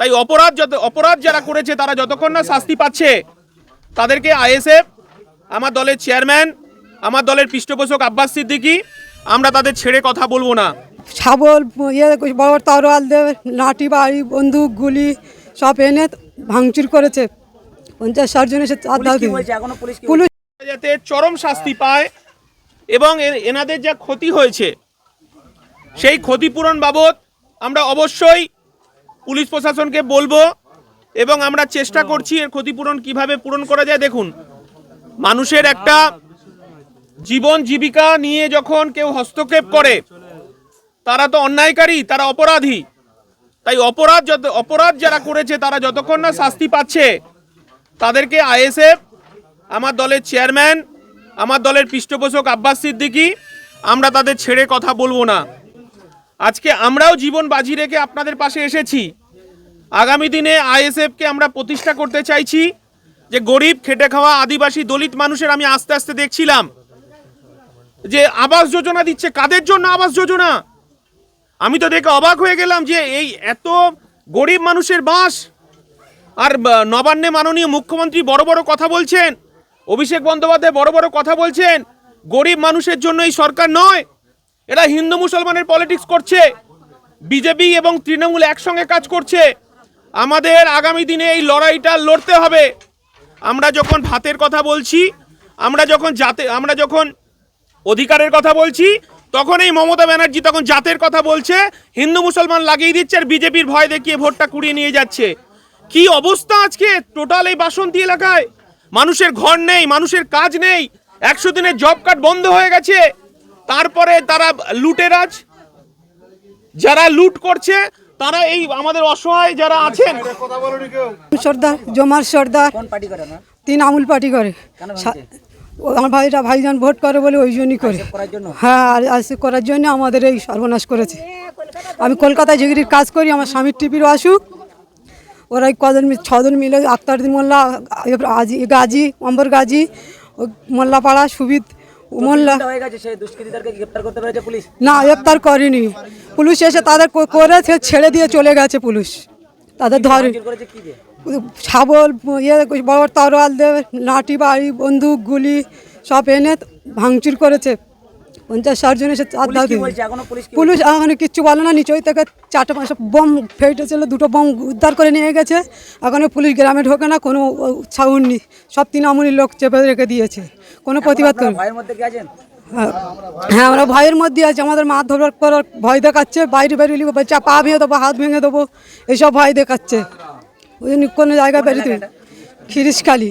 তাই অপরাধ যত অপরাধ যারা করেছে তারা যতক্ষণ না শাস্তি পাচ্ছে তাদেরকে আইএসএফ আমার দলের চেয়ারম্যান আমার দলের পৃষ্ঠপোষক আব্বাস সিদ্দিকী আমরা তাদের ছেড়ে কথা বলব না। শাবল ইয়ে বড় তরোয়াল লাঠি বাড়ি বন্দুক গুলি সব এনে ভাঙচুর করেছে। পঞ্চাশ ষাট জন এসে পুলিশ যাতে চরম শাস্তি পায় এবং এ- এনাদের যা ক্ষতি হয়েছে সেই ক্ষতিপূরণ বাবদ আমরা অবশ্যই পুলিশ প্রশাসনকে বলব এবং আমরা চেষ্টা করছি এর ক্ষতিপূরণ কীভাবে পূরণ করা যায়। দেখুন, মানুষের একটা জীবন জীবিকা নিয়ে যখন কেউ হস্তক্ষেপ করে, তারা তো অন্যায়কারী, তারা অপরাধী। তাই অপরাধ যত অপরাধ যারা করেছে, তারা যতক্ষণ না শাস্তি পাচ্ছে, তাদেরকে আইএসএফ, আমার দলের চেয়ারম্যান, আমার দলের পৃষ্ঠপোষক আব্বাস সিদ্দিকী, আমরা তাদের ছেড়ে কথা বলব না। আজকে আমরাও জীবন বাজি রেখে আপনাদের পাশে এসেছি। আগামী দিনে আইএসএফকে আমরা প্রতিষ্ঠা করতে চাইছি যে গরিব, খেটে খাওয়া, আদিবাসী, দলিত মানুষের আমি আস্তে আস্তে দেখছিলাম যে আবাস যোজনা দিচ্ছে। কাদের জন্য আবাস যোজনা? আমি তো দেখে অবাক হয়ে গেলাম যে এই এত গরিব মানুষের বাস। আর নবান্নে মাননীয় মুখ্যমন্ত্রী বড় বড় কথা বলছেন, অভিষেক বন্দ্যোপাধ্যায় বড় বড় কথা বলছেন, গরিব মানুষের জন্য এই সরকার নয়, এরা হিন্দু মুসলমানের পলিটিক্স করছে, বিজেপি এবং তৃণমূল একসঙ্গে কাজ করছে। আমাদের আগামী দিনে এই লড়াইটা লড়তে হবে। আমরা যখন ভাতের কথা বলছি, আমরা যখন জাতে, আমরা যখন অধিকারের কথা বলছি, তখন এই মমতা ব্যানার্জি তখন জাতের কথা বলছে, হিন্দু মুসলমান লাগিয়ে দিচ্ছে আর বিজেপির ভয় দেখিয়ে ভোটটা কুড়িয়ে নিয়ে যাচ্ছে। কি অবস্থা আজকে টোটাল এই বাসন্তী এলাকায়? মানুষের ঘর নেই, মানুষের কাজ নেই, একশো দিনের জব কার্ড বন্ধ হয়ে গেছে। তারপরে তারা লুটেরাজ, যারা লুট করছে তারা এই আমাদের অসহায় যারা আছেন। সর্দার জমার সর্দার কোন পার্টি করে না তিন আমুল পার্টি করে। আমার ভাইরা ভাইজান ভোট করে বলে ওই জন্যই করে। হ্যাঁ আর আইসি করার জন্য আমাদের এই সর্বনাশ করেছে। আমি কলকাতায় জিগিরির কাজ করি আমার স্বামীর টিপিরও আসুক। ওরা এই কজন ছজন মিলে আক্তারদিন মোল্লা গাজী অম্বর গাজী ও মোল্লাপাড়া সুবিদ মোল্লা হয়ে গেছে সেই দুষ্কৃতীদেরকে গ্রেপ্তার করতে পেরেছে পুলিশ? না গ্রেপ্তার করেনি। পুলিশ এসে তাদের করেছে ছেড়ে দিয়ে চলে গেছে পুলিশ। তাদের ধরে শাবল ইয়ে বড় তরোয়াল দেবে লাঠি বাড়ি বন্দুক গুলি সব এনে ভাঙচুর করেছে। পঞ্চাশ ষাট জন এসে চার পুলিশ দাও পুলিশ এখনও কিচ্ছু বলে না নিচই থেকে চারটে পাঁচটা বোম ফেটেছিল দুটো বোম উদ্ধার করে নিয়ে গেছে এখনও পুলিশ গ্রামে ঢোকে না কোনো ছাউন নেই সব তৃণমূলের লোক চেপে রেখে দিয়েছে কোনো প্রতিবাদ করে হ্যাঁ আমরা ভয়ের মধ্যে আছি আমাদের মা ধরার করার ভয় দেখাচ্ছে বাইরে বেরিয়ে বাচ্চা পা ভেঙে দেবো হাত ভেঙে দেবো এইসব ভয় দেখাচ্ছে ওই জন্য কোনো জায়গায় বেরিয়ে দেবে খিরিশখালি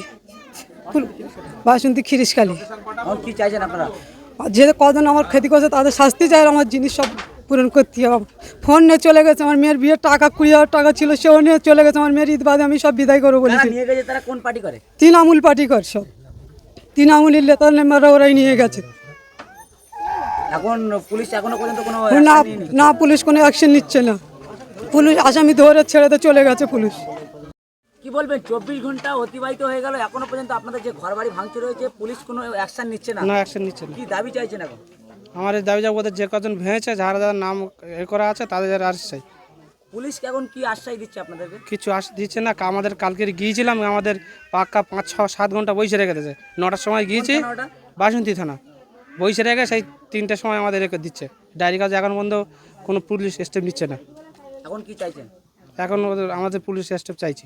বাসন্তী খিরিশখালি এখন কি চাইছেন আপনারা যে কজন আমার ক্ষতি করছে তাদের শাস্তি চাই আমার জিনিস সব পূরণ করতে হবে। ফোন নিয়ে চলে গেছে আমার মেয়ের বিয়ের টাকা কুড়ি হাজার টাকা ছিল সেও নিয়ে চলে গেছে আমার মেয়ের ঈদ বাদে আমি সব বিদায় করব বলেছি। তারা কোন পার্টি করে? তিন আমুল পার্টি কর সব। তিন আমুলের লেতার নেমারা ওরাই নিয়ে গেছে। এখন পুলিশ এখনও পর্যন্ত কোনো না না পুলিশ কোনো অ্যাকশন নিচ্ছে না। পুলিশ আসামি ধরে ছেড়ে দিয়ে চলে গেছে পুলিশ। কি বলবেন? চব্বিশ ঘণ্টা অতিবাহিত হয়ে গেল এখনও পর্যন্ত আপনাদের যে ঘর বাড়ি ভাঙচুর রয়েছে পুলিশ কোনো অ্যাকশন নিচ্ছে না? না অ্যাকশন নিচ্ছে না। কি দাবি চাইছেন এখন? আমার দাবি যাব ওদের যে কজন ভেঙেছে যারা যারা নাম এ করা আছে তাদের যারা আর চাই। পুলিশ এখন কি আশ্বাস দিচ্ছে আপনাদেরকে? কিছু আস দিচ্ছে না আমাদের কালকে গিয়েছিলাম আমাদের পাক্কা পাঁচ ছ সাত ঘণ্টা বসে রেখে দিয়েছে। নটার সময় গিয়েছি? বাসন্তী থানা। বসে রেখে সেই তিনটের সময় আমাদের রেখে দিচ্ছে। ডায়েরি কাজ এখন পর্যন্ত কোনো পুলিশ স্টেপ নিচ্ছে না। এখন কি চাইছেন? এখন আমাদের পুলিশ স্টেপ চাইছি।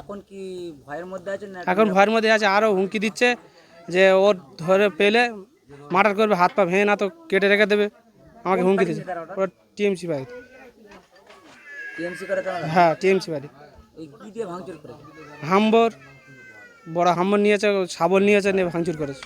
এখন কি ভয়ের মধ্যে আছেন না এখন ভয়ের মধ্যে আছে আরও হুমকি দিচ্ছে যে ওর ধরে পেলে মার্ডার করবে হাত পা ভেঙে না তো কেটে রেখে দেবে। আমাকে হুমকি দিচ্ছে। ওর টিএমসি বাড়ি টিএমসি করে হ্যাঁ টিএমসি বাড়ি। হাম্বর বড় হাম্বর নিয়েছে শাবল নিয়েছে নিয়ে ভাঙচুর করেছে।